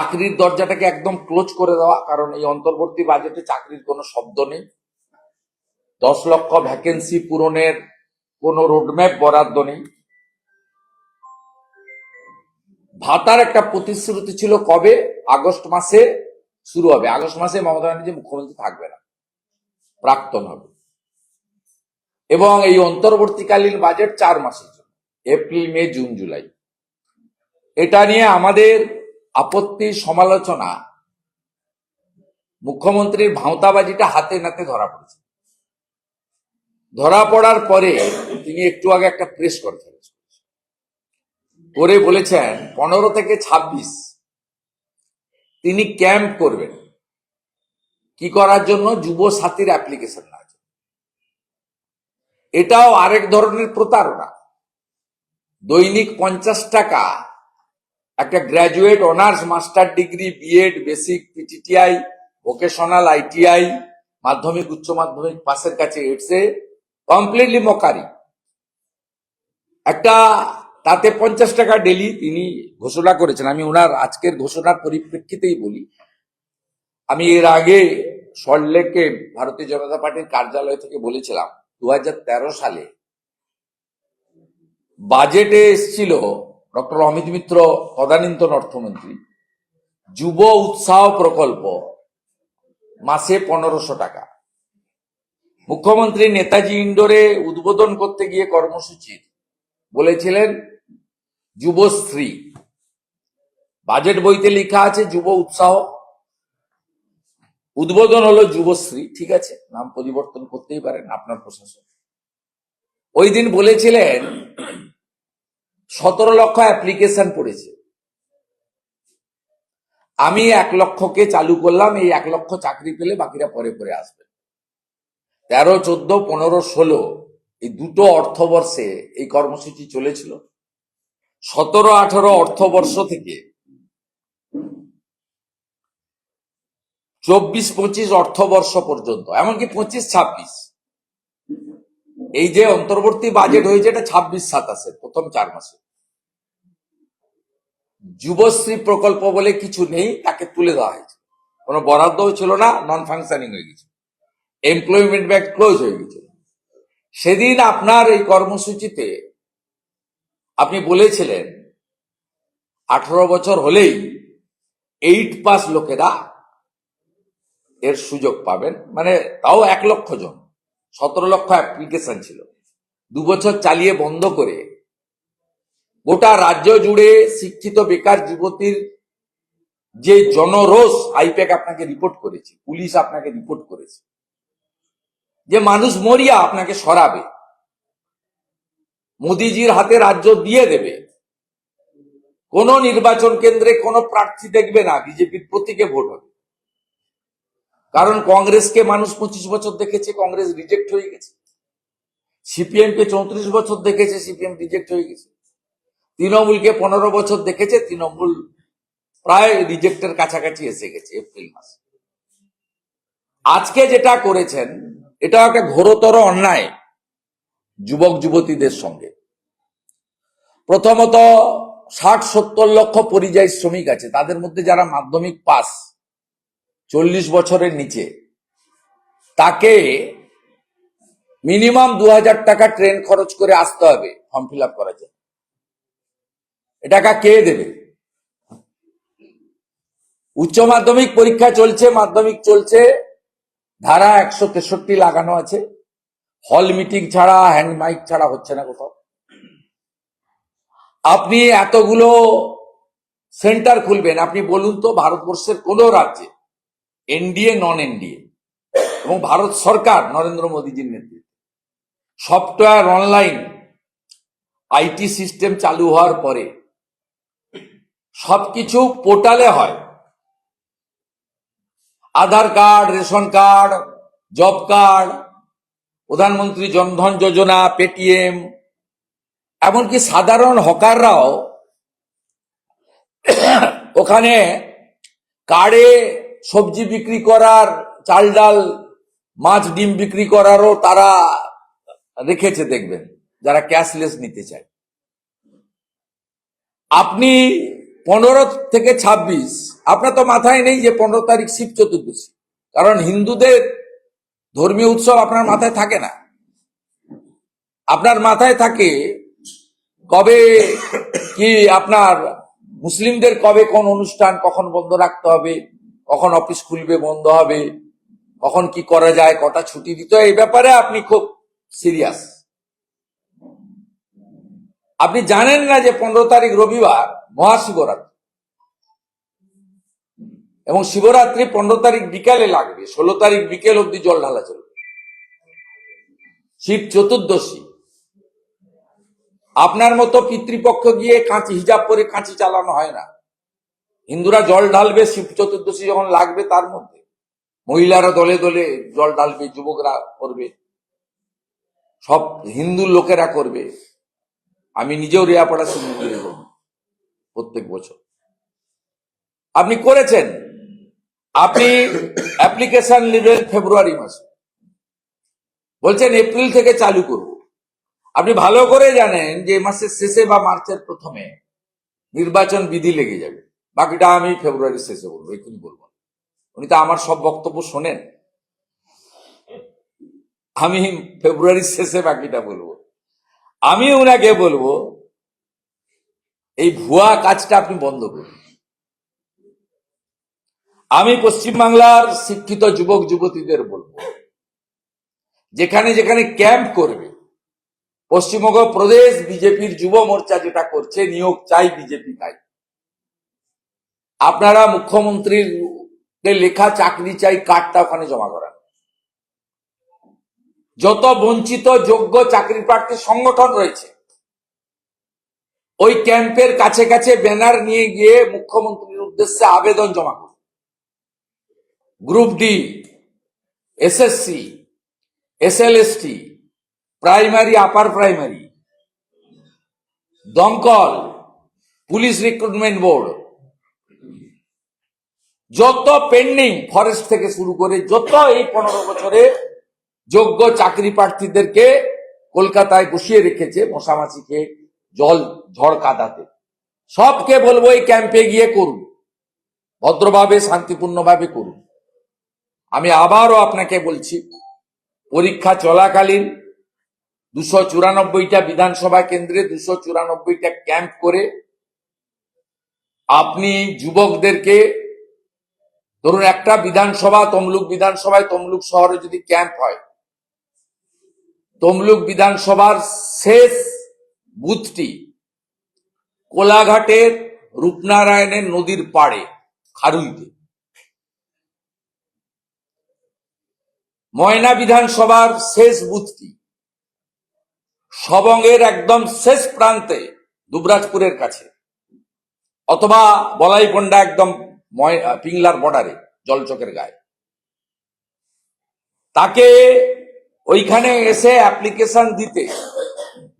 চাকরির দরজাটাকে একদম ক্লোজ করে দেওয়া, কারণ এই অন্তর্বর্তী বাজেটে চাকরির কোনো শব্দ নেই। দশ লক্ষ ভ্যাকেন্সি পূরণের কোনো রোডম্যাপ বরাদ্দ নেই। ভাতার একটা প্রতিশ্রুতি ছিল কবে? আগস্ট মাসে শুরু হবে। আগস্ট মাসে মমতা ব্যানার্জি মুখ্যমন্ত্রী থাকবে না। প্রাক্তন হবে। এবং এই অন্তর্বর্তীকালীন বাজেট চার মাসের জন্য। April, May, June, July. এটা নিয়ে আমাদের আপত্তি সমালোচনা মুখ্যমন্ত্রীর ভাঁওতাবাজিটা হাতে নাতে ধরা পড়েছে। ধরা পড়ার পরে তিনি একটু আগে একটা প্রেস কনফারেন্স করেছেন। করে বলেছেন, পনেরো থেকে ২৬ তিনি ক্যাম্প করবেন। কি করার জন্য? যুব সাথীর অ্যাপ্লিকেশন না এটাও আরেক ধরনের প্রতারণা। দৈনিক পঞ্চাশ টাকা একটা graduate honours master degree BEd basic PTTI vocational ITI মাধ্যমিক, উচ্চ মাধ্যমিক, পাশের কাছে এটসে কমপ্লিটলি মকারি। একটা, তাতে পঞ্চাশ টাকা ডেলি তিনি ঘোষণা করেছেন। আমি ওনার আজকের ঘোষণার পরিপ্রেক্ষিতেই বলি। আমি এর আগে সল্টলেকে ভারতীয় জনতা পার্টির কার্যালয় থেকে বলেছিলাম দু হাজার তেরো সালে বাজেটে এসছিল ডক্টর অমিত মিত্র তদানীন্তন অর্থমন্ত্রী, যুব উৎসাহ প্রকল্প, মাসে পনেরোশো টাকা। মুখ্যমন্ত্রী নেতাজি ইন্ডোরে উদ্বোধন করতে গিয়ে কর্মসূচির বলেছিলেন যুবশ্রী বাজেট বইতে লেখা আছে যুব উৎসাহ। উদ্বোধন হলো যুবশ্রী ঠিক আছে, নাম পরিবর্তন করতেই পারেন আপনার প্রশাসন। ওই দিন বলেছিলেন সতেরো লক্ষ অ্যাপ্লিকেশন পড়েছে। আমি এক লক্ষকে চালু করলাম, এই এক লক্ষ চাকরি পেলে বাকিরা পরে পরে আসবে। তেরো, চোদ্দ, পনেরো, ষোলো, এই দুটো অর্থবর্ষে এই কর্মসূচি চলেছিল। সতেরো, আঠারো অর্থবর্ষ থেকে চব্বিশ, পঁচিশ অর্থবর্ষ পর্যন্ত, এমনকি পঁচিশ, ছাব্বিশ। এই যে অন্তর্বর্তী বাজেট হয়েছে, এটা ছাব্বিশ সাতাশে প্রথম চার মাসে। যুবশ্রী প্রকল্প বলে কিছু নেই, তাকে তুলে দেওয়া হয়েছে। কোনো বরাদ্দও ছিল না নন ফাংশনিং হয়ে গেছে। এমপ্লয়মেন্ট ব্যাংক ক্লোজ হয়ে গেছিল সেদিন আপনার এই কর্মসূচিতে আপনি বলেছিলেন, আঠারো বছর হলেই এইট পাস লোকেরা এর সুযোগ পাবেন। মানে তাও এক লক্ষ জন। সতেরো লক্ষ অ্যাপ্লিকেশন ছিল। দু বছর চালিয়ে বন্ধ করে গোটা রাজ্য জুড়ে শিক্ষিত বেকার যুবতীর যে জনরোষ আইপ্যাক আপনাকে রিপোর্ট করেছে, পুলিশ আপনাকে রিপোর্ট করেছে, যে মানুষ মরিয়া আপনাকে সরাবে, মোদিজির হাতে রাজ্য দিয়ে দেবে, কোন নির্বাচন কেন্দ্রে কোন প্রার্থী দেখবে না, বিজেপির প্রতীকে ভোট হবে। কারণ কংগ্রেসকে মানুষ পঁচিশ বছর দেখেছে, কংগ্রেস রিজেক্ট হয়ে গেছে। সিপিএম কে চৌত্রিশ বছর দেখেছে, সিপিএম রিজেক্ট হয়ে গেছে। তৃণমূলকে পনেরো বছর দেখেছে, তৃণমূল প্রায় রিজেক্টের কাছাকাছি এসে গেছে এপ্রিল মাসে। আজকে যেটা করেছেন, এটা একটা ঘোরতর অন্যায় যুবক যুবতীদের সঙ্গে। প্রথমত ষাট সত্তর লক্ষ পরিযায়ী শ্রমিক আছে, তাদের মধ্যে যারা মাধ্যমিক পাস, চল্লিশ বছরের নিচে, তাকে মিনিমাম দু হাজার টাকা ট্রেন খরচ করে আসতে হবে ফর্ম ফিল আপ করার জন্য। এটা কে দেবে? উচ্চ মাধ্যমিক পরীক্ষা চলছে, মাধ্যমিক চলছে, ধারা একশো তেষট্টি লাগানো আছে। হল মিটিং ছাড়া, হ্যান্ড মাইক ছাড়া হচ্ছে না কোথাও। আপনি এতগুলো সেন্টার খুলবেন, আপনি বলুন তো ভারতবর্ষের কোন রাজ্যে, এনডিএ নন এনডিএ এবং ভারত সরকার, নরেন্দ্র মোদীজির নেতৃত্বে। সফটওয়্যার অনলাইন, আইটি সিস্টেম চালু হওয়ার পরে সবকিছু পোর্টালে হয়। Aadhaar card, ration card, job card, Pradhan Mantri Jan Dhan Yojana, Paytm, এমনকি সাধারণ হকাররাও ওখানে কার্ডে সবজি বিক্রি করার, চাল ডাল, মাছ, ডিম বিক্রি করারও তারা রেখেছে দেখবেন, যারা ক্যাশলেস নিতে চায়। আপনি পনেরো থেকে ছাব্বিশ। আপনার তো মাথায় নেই যে পনেরো তারিখ শিব চতুর্দশী। কারণ হিন্দুদের ধর্মীয় উৎসব আপনার মাথায় থাকে না। আপনার মাথায় থাকে কবে কি আপনার মুসলিমদের কবে কোন অনুষ্ঠান কখন বন্ধ রাখতে হবে, কখন অফিস খুলবে, বন্ধ হবে, কখন কি করা যায়, কটা ছুটি দিতে এই ব্যাপারে আপনি খুব সিরিয়াস। আপনি জানেন না যে পনেরো তারিখ রবিবার মহাশিবরাত্রি। এবং শিবরাত্রি পনেরো তারিখ বিকালে লাগবে, ষোলো তারিখ বিকেল অব্দি জল ঢালা চলবে। শিব চতুর্দশী। আপনার মতো পিতৃপক্ষ গিয়ে কাঁচি হিজাব করে কাঁচি চালানো হয় না। হিন্দুরা জল ঢালবে, শিব চতুর্দশী যখন লাগবে তার মধ্যে। মহিলারা দলে দলে জল ঢালবে, যুবকরা করবে। সব হিন্দু লোকেরা করবে। আমি নিজেও রেয়াপাড়া শিবমন্দিরে যাই প্রত্যেক বছর। আপনি করেছেন। আপনি অ্যাপ্লিকেশন নেবেন ফেব্রুয়ারি মাসে। বলছেন এপ্রিল থেকে চালু করব। আপনি ভালো করে জানেন যে মাসের শেষে বা মার্চের প্রথমে নির্বাচন বিধি লেগে যাবে। বাকিটা আমি ফেব্রুয়ারির শেষে বলব এক্ষুনি বলব উনি তো আমার সব বক্তব্য শোনেন। আমি ফেব্রুয়ারির শেষে বাকিটা বলব। আমি ওনাকে বলব, এই ভুয়া কাজটা আপনি বন্ধ করুন। আমি পশ্চিমবাংলার শিক্ষিত যুবক, যুবতীদের বলব, যেখানে যেখানে ক্যাম্প করবে, পশ্চিমবঙ্গ প্রদেশ বিজেপির যুব মোর্চা যেটা করছে, নিয়োগ চাই বিজেপি তাই। আপনারা মুখ্যমন্ত্রীর লেখা চাকরি চাই, কার্ডটা ওখানে জমা করান। যত বঞ্চিত, যোগ্য চাকরি প্রার্থী সংগঠন রয়েছে, ওই ক্যাম্পের কাছে কাছে ব্যানার নিয়ে গিয়ে মুখ্যমন্ত্রীর উদ্দেশ্যে আবেদন জমা করুন। Group D, SSC, SLST, primary, upper primary, দমকল, পুলিশ রিক্রুটমেন্ট বোর্ড, যত পেন্ডিং ফরেস্ট থেকে শুরু করে যত এই পনেরো বছরে যোগ্য চাকরি প্রার্থীদেরকে কলকাতায় বসিয়ে রেখেছে মশামাছিকে জল, ঝড় কাদাতে। সবকে বলব এই ক্যাম্পে গিয়ে করুন। ভদ্রভাবে, শান্তিপূর্ণভাবে করুন। আমি আবারও আপনাকে বলছি, পরীক্ষা চলাকালীন দুশো চুরানব্বইটা বিধানসভা কেন্দ্রে দুশো চুরানব্বইটা ক্যাম্প করে আপনি যুবকদেরকে, ধরুন একটা বিধানসভা, তমলুক বিধানসভায় তমলুক শহরে যদি ক্যাম্প হয় তমলুক বিধানসভার শেষ বুথটি কোলাঘাটের রূপনারায়ণের নদীর পাড়ে, খারুইতে। ময়না বিধানসভার শেষ বুথটি সবঙ্গের একদম শেষ প্রান্তে দুবরাজপুরের কাছে, অথবা বলাইপন্ডা একদম পিংলার বর্ডারে, জলচকের গায়ে। তাকে ওইখানে এসে অ্যাপ্লিকেশন দিতে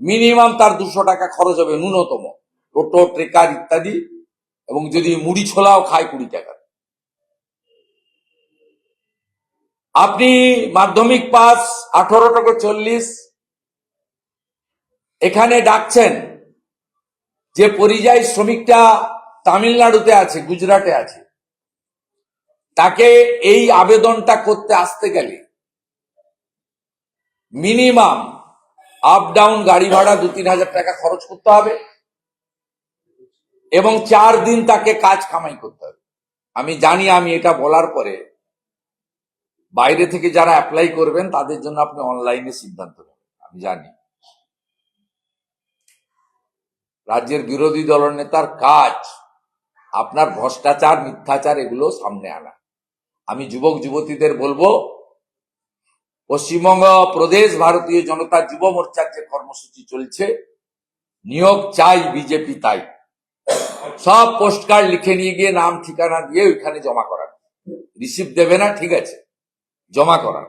মিনিমাম তার দুশো টাকা খরচ হবে, ন্যূনতম। টোটো, ট্রেকার ইত্যাদি, এবং যদি মুড়ি ছোলাও খায় কুড়ি টাকা। আপনি মাধ্যমিক পাস, আঠারো টাকা চল্লিশ, এখানে ডাকছেন যে পরিযায়ী শ্রমিকটা তামিলনাড়ুতে আছে, গুজরাটে আছে। তাকে এই আবেদনটা করতে আসতে গেলে মিনিমাম আপ ডাউন গাড়ি ভাড়া দু তিন হাজার টাকা খরচ করতে হবে। এবং চার দিন তাকে কাজ কামাই করতে হবে। আমি জানি আমি এটা বলার পরে বাইরে থেকে যারা অ্যাপ্লাই করবেন, তাদের জন্য আপনি অনলাইনে সিদ্ধান্ত নেবেন। আমি জানি। রাজ্যের বিরোধী দলের নেতার কাজ, আপনার ভ্রষ্টাচার, মিথ্যাচার, এগুলো সামনে আনা। আমি যুবক যুবতীদের বলব পশ্চিমবঙ্গ, প্রদেশ, ভারতীয় জনতা যুব মোর্চার যে কর্মসূচি চলছে, নিয়োগ চাই বিজেপি তাই। সব পোস্ট কার্ড লিখে নিয়ে গিয়ে নাম, ঠিকানা দিয়ে ওইখানে জমা করান। রিসিভ দেবে না, ঠিক আছে, জমা করান।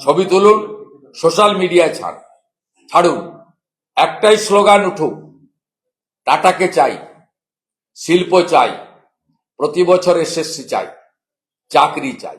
ছবি তুলুন, সোশ্যাল মিডিয়ায় ছাড়, ছাড়ুন। একটাই স্লোগান, উঠুক। টাটাকে চাই, শিল্প চাই, প্রতি বছর এসএসসি চাই, চাকরি চাই।